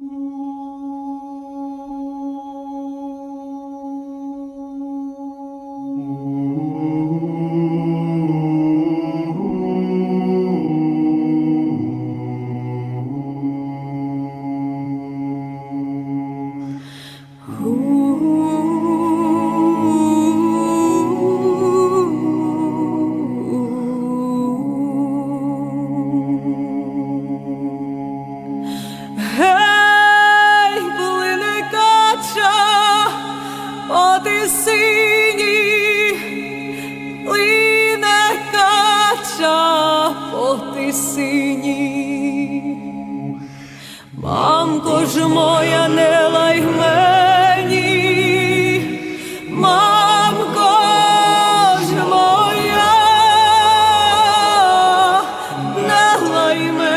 Ooh. синій лине кача по тисині. Мамко ж моя не лай мені, мамко ж моя не лай мені.